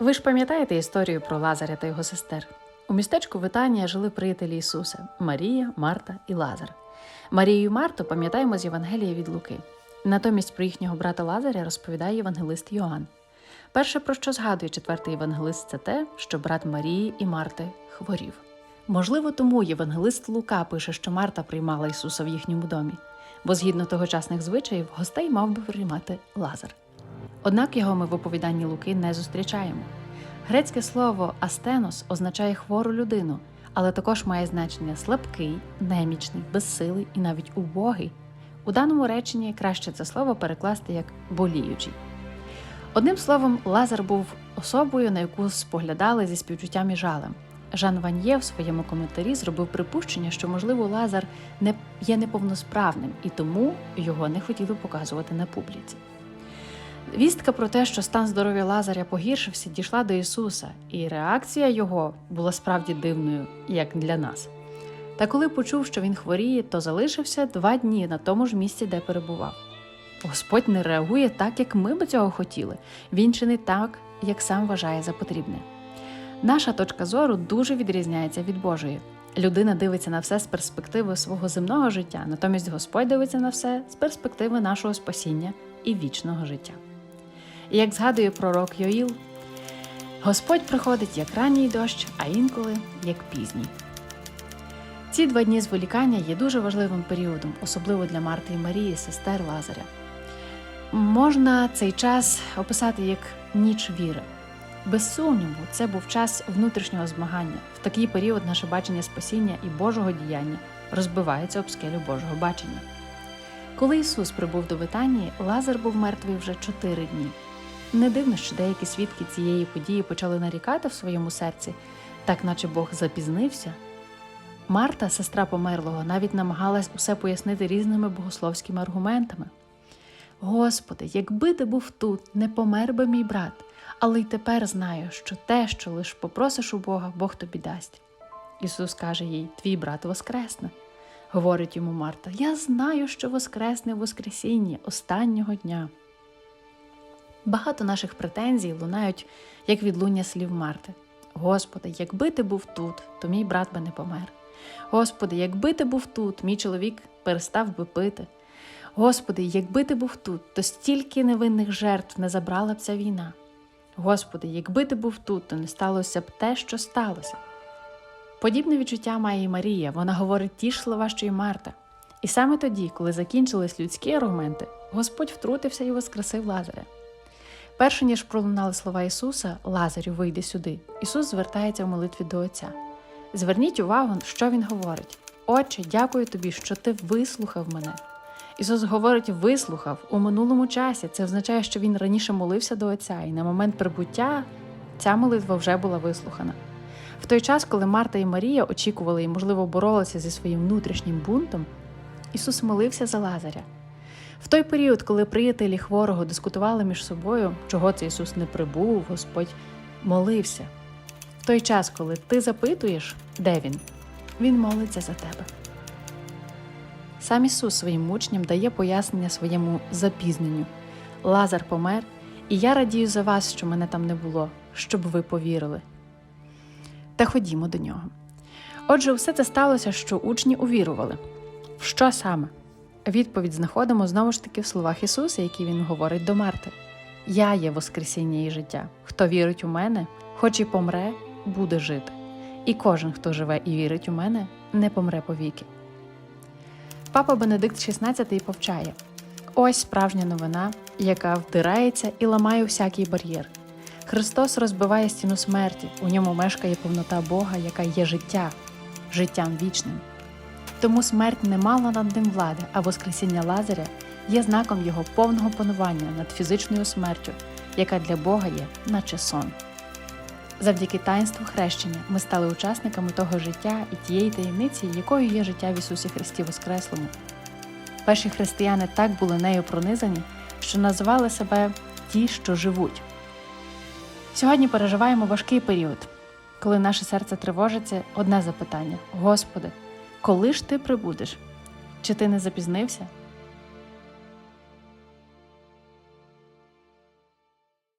Ви ж пам'ятаєте історію про Лазаря та його сестер? У містечку Витанія жили приятелі Ісуса Марія, Марта і Лазар. Марію і Марту пам'ятаємо з Євангелія від Луки. Натомість про їхнього брата Лазаря розповідає євангелист Йоанн. Перше, про що згадує четвертий євангелист, це те, що брат Марії і Марти хворів. Можливо, тому євангелист Лука пише, що Марта приймала Ісуса в їхньому домі, бо згідно тогочасних звичаїв гостей мав би приймати Лазар. Однак його ми в оповіданні Луки не зустрічаємо. Грецьке слово астенос означає хвору людину, але також має значення слабкий, немічний, безсилий і навіть убогий. У даному реченні краще це слово перекласти як боліючий. Одним словом, Лазар був особою, на яку споглядали зі співчуттям і жалем. Жан Ваньє в своєму коментарі зробив припущення, що, можливо, Лазар не є неповносправним і тому його не хотіли показувати на публіці. Вістка про те, що стан здоров'я Лазаря погіршився, дійшла до Ісуса, і реакція його була справді дивною, як для нас. Та коли почув, що він хворіє, то залишився два дні на тому ж місці, де перебував. Господь не реагує так, як ми би цього хотіли. Він чинить так, як сам вважає за потрібне. Наша точка зору дуже відрізняється від Божої. Людина дивиться на все з перспективи свого земного життя, натомість Господь дивиться на все з перспективи нашого спасіння і вічного життя. І як згадує пророк Йоїл, Господь приходить як ранній дощ, а інколи як пізній. Ці два дні зволікання є дуже важливим періодом, особливо для Марти і Марії, сестер Лазаря. Можна цей час описати як ніч віри. Без сумніву, це був час внутрішнього змагання. В такий період наше бачення спасіння і Божого діяння розбивається об скелю Божого бачення. Коли Ісус прибув до Витанії, Лазар був мертвий вже чотири дні. Не дивно, що деякі свідки цієї події почали нарікати в своєму серці, так наче Бог запізнився. Марта, сестра померлого, навіть намагалась усе пояснити різними богословськими аргументами. Господи, якби ти був тут, не помер би мій брат, але й тепер знаю, що те, що лиш попросиш у Бога, Бог тобі дасть. Ісус каже їй: Твій брат воскресне. Говорить йому Марта: Я знаю, що воскресне в Воскресінні останнього дня. Багато наших претензій лунають, як відлуння слів Марти. Господи, якби ти був тут, то мій брат би не помер. Господи, якби ти був тут, мій чоловік перестав би пити. Господи, якби ти був тут, то стільки невинних жертв не забрала б ця війна. Господи, якби ти був тут, то не сталося б те, що сталося. Подібне відчуття має і Марія, вона говорить ті ж слова, що й Марта. І саме тоді, коли закінчились людські аргументи, Господь втрутився і воскресив Лазаря. Перше ніж пролунали слова Ісуса, Лазарю, вийди сюди, Ісус звертається в молитві до Отця. Зверніть увагу, що Він говорить: Отче, дякую тобі, що ти вислухав мене. Ісус говорить, вислухав у минулому часі. Це означає, що Він раніше молився до Отця, і на момент прибуття ця молитва вже була вислухана. В той час, коли Марта і Марія очікували і, можливо, боролися зі своїм внутрішнім бунтом, Ісус молився за Лазаря. В той період, коли приятелі хворого дискутували між собою, чого це Ісус не прибув, Господь молився. В той час, коли ти запитуєш, де Він, Він молиться за тебе. Сам Ісус своїм учням дає пояснення своєму запізненню. Лазар помер, і я радію за вас, що мене там не було, щоб ви повірили. Та ходімо до нього. Отже, все це сталося, що учні увірували. В що саме? Відповідь знаходимо знову ж таки в словах Ісуса, які Він говорить до Марти: Я є Воскресіння і життя. Хто вірить у мене, хоч і помре, буде жити. І кожен, хто живе і вірить у мене, не помре повіки. Папа Бенедикт XVI повчає: ось справжня новина, яка вдирається і ламає всякий бар'єр. Христос розбиває стіну смерті, у ньому мешкає повнота Бога, яка є життя, життям вічним. Тому смерть не мала над ним влади, а Воскресіння Лазаря є знаком його повного панування над фізичною смертю, яка для Бога є, наче сон. Завдяки таїнству хрещення ми стали учасниками того життя і тієї таємниці, якою є життя в Ісусі Христі Воскреслому. Перші християни так були нею пронизані, що називали себе ті, що живуть. Сьогодні переживаємо важкий період, коли наше серце тривожиться, одне запитання: Господи, коли ж ти прибудеш? Чи ти не запізнився?